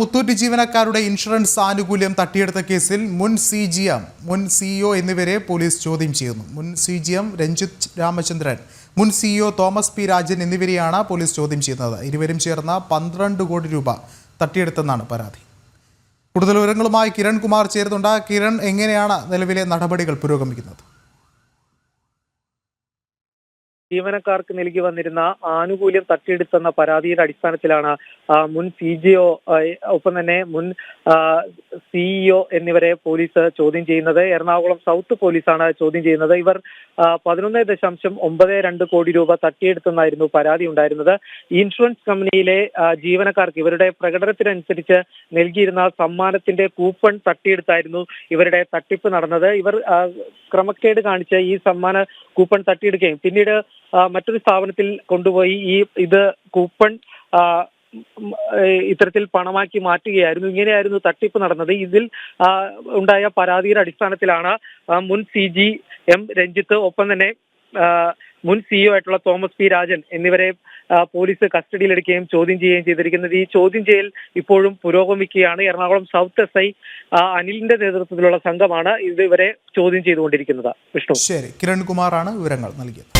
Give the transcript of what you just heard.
മുത്തൂറ്റ് ജീവനക്കാരുടെ ഇൻഷുറൻസ് ആനുകൂല്യം തട്ടിയെടുത്ത കേസിൽ മുൻ സി ജി എം മുൻ സിഇഒ എന്നിവരെ പോലീസ് ചോദ്യം ചെയ്യുന്നു. മുൻ C G M Ranjith Ramachandran മുൻ സിഇഒ തോമസ് പി രാജൻ എന്നിവരെയാണ് പോലീസ് ചോദ്യം ചെയ്യുന്നത്. ഇരുവരും ചേർന്ന പന്ത്രണ്ട് കോടി രൂപ തട്ടിയെടുത്തെന്നാണ് പരാതി. കൂടുതൽ വിവരങ്ങളുമായി കിരൺ കുമാർ ചേരുന്നുണ്ട്. കിരൺ എങ്ങനെയാണ് നിലവിലെ നടപടികൾ പുരോഗമിക്കുന്നത്? ജീവനക്കാർക്ക് നൽകി വന്നിരുന്ന ആനുകൂല്യം തട്ടിയെടുത്തെന്ന പരാതിയുടെ അടിസ്ഥാനത്തിലാണ് മുൻ സി ജി ഒ ഒപ്പം തന്നെ മുൻ സിഇഒ എന്നിവരെ പോലീസ് ചോദ്യം ചെയ്യുന്നത് എറണാകുളം സൗത്ത് പോലീസാണ് ചോദ്യം ചെയ്യുന്നത്. ഇവർ പതിനൊന്ന് ദശാംശം ഒമ്പത് രണ്ട് കോടി രൂപ തട്ടിയെടുത്തെന്നായിരുന്നു പരാതി ഉണ്ടായിരുന്നത്. ഇൻഷുറൻസ് കമ്പനിയിലെ ജീവനക്കാർക്ക് ഇവരുടെ പ്രകടനത്തിനനുസരിച്ച് നൽകിയിരുന്ന സമ്മാനത്തിന്റെ കൂപ്പൺ തട്ടിയെടുത്തായിരുന്നു ഇവരുടെ തട്ടിപ്പ് നടന്നത്. ഇവർ ക്രമക്കേട് കാണിച്ച് ഈ സമ്മാന കൂപ്പൺ തട്ടിയെടുക്കുകയും പിന്നീട് മറ്റൊരു സ്ഥാപനത്തിൽ കൊണ്ടുപോയി ഈ ഇത് കൂപ്പൺ ഇത്തരത്തിൽ പണമാക്കി മാറ്റുകയായിരുന്നു. ഇങ്ങനെയായിരുന്നു തട്ടിപ്പ് നടന്നത്. ഇതിൽ ഉണ്ടായ പരാതിയുടെ അടിസ്ഥാനത്തിലാണ് മുൻ സി ജി എം രഞ്ജിത്ത് ഒപ്പം തന്നെ മുൻ സിഇഒ ആയിട്ടുള്ള തോമസ് പി രാജൻ എന്നിവരെ പോലീസ് കസ്റ്റഡിയിലെടുക്കുകയും ചോദ്യം ചെയ്യുകയും ചെയ്തിരിക്കുന്നത്. ഈ ചോദ്യം ചെയ്യൽ ഇപ്പോഴും പുരോഗമിക്കുകയാണ്. എറണാകുളം സൗത്ത് എസ് ഐ അനിലിന്റെ നേതൃത്വത്തിലുള്ള സംഘമാണ് ഇതുവരെ ചോദ്യം ചെയ്തുകൊണ്ടിരിക്കുന്നത്. വിഷ്ണു. ശരി. കിരൺകുമാറാണ് വിവരങ്ങൾ നൽകിയത്.